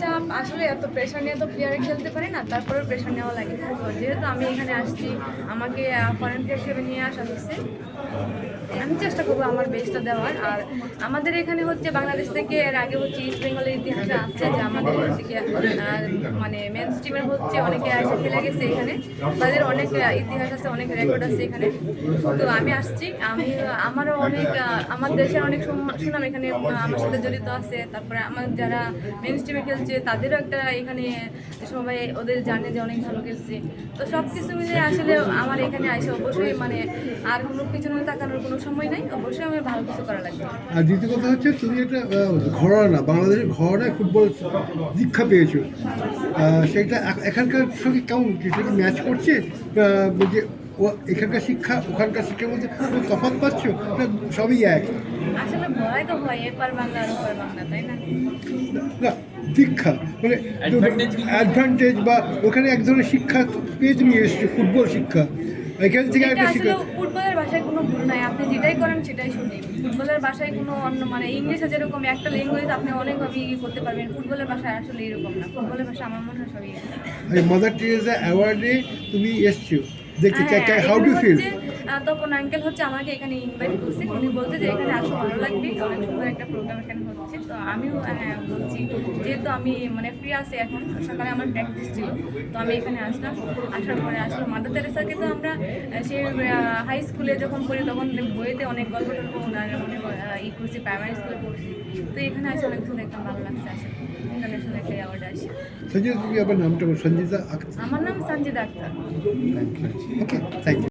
চাপ, আসলে এত প্রেশার নিয়ে তো প্লেয়ারে খেলতে পারে না, তারপরেও প্রেশার নেওয়া লাগে। যেহেতু আমি এখানে আসছি, আমাকে ফরেন হিসেবে নিয়ে আসা হচ্ছে। আমি চেষ্টা করব আমার বেস্টটা দেওয়ার। আর আমাদের এখানে হচ্ছে বাংলাদেশ থেকে এর আগে হচ্ছে ইস্ট বেঙ্গলের ইতিহাসে আছে, যে আমাদের হচ্ছে কি মানে মেন স্ট্রিমের হচ্ছে অনেকে এসে খেলে গেছে এখানে। তাদের অনেক ইতিহাস আছে, অনেক রেকর্ড আছে এখানে। তো আমি আসছি। আমি, আমারও অনেক আমার দেশের অনেক সুনাম এখানে আমার সাথে জড়িত আছে, তারপরে আমার যারা মেন স্ট্রিমে খেলছে, তাদেরও একটা এখানে সবাই ওদের জানে যে অনেক ভালো খেলছে। তো সব কিছু মিলে আসলে আমার এখানে আসে অবশ্যই মানে আর কোনো পিছনে তাকানোর কোনো সময় নাই, অবশ্যই আমার ভালো কিছু করা লাগবে। আর দ্বিতীয় কথা হচ্ছে, তুমি একটা ঘরোয়া বাংলাদেশের ঘরোয়া ফুটবল দীক্ষা পেয়েছ। সেটা এখানকার সঙ্গে কেমন? সেটা কি ম্যাচ করছে? যে এখানকার শিক্ষা, ওখানকার শিক্ষার মধ্যে তফাৎ পাচ্ছ? সবই এক? ভয় তো হয় এপার বাংলা আর ওপার বাংলা তাই না? না দীক্ষা মানে অ্যাডভান্টেজ বা ওখানে এক ধরনের শিক্ষা পেয়ে তুমি এসছো ফুটবল শিক্ষা। এখান থেকে একটা শিক্ষা ফুটবলের ভাষায় কোনো ভুল নাই আপনি যেটাই করেন সেটাই সঠিক ফুটবলের ভাষায় কোনো অন্য মানে ইংলিশে যেরকম একটা ল্যাঙ্গুয়েজ আপনি অনেকভাবে ইয়ে করতে পারবেন ফুটবলের ভাষায় আসলে এরকম না। ফুটবলের ভাষা আমার মনে হয় সবই। মাদার টেরেসা অ্যাওয়ার্ডে তুমি এসছো দেখতে হ্যাঁ, হাউ ডু ফিল তখন আঙ্কেল হচ্ছে আমাকে এখানে ইনভাইট করছে। উনি বলছে যে এখানে আসো ভালো লাগবে। অনেক সুন্দর একটা প্রোগ্রাম এখানে হচ্ছে। তো আমিও হ্যাঁ বলছি যেহেতু আমি মানে ফ্রি আছি এখন সকালে আমার প্র্যাকটিস ছিল তো আমি এখানে আসলাম। আসার পরে আসলে। মাদার তেরেসাকে তো আমরা সে হাই স্কুলে যখন পড়ি তখন বইতে অনেক গল্প টল্প ওনার মানে ই করছি প্রাইমারি স্কুলে পড়ছি। তো এখানে আসে অনেক সুন্দর একটা ভালো লাগছে আসলে। ইন্টারন্যাশনাল একটা অ্যাওয়ার্ড আসে। সঞ্জিতা নামটা সঞ্জিতা আমার নাম Sanjida Akter. Okay thank you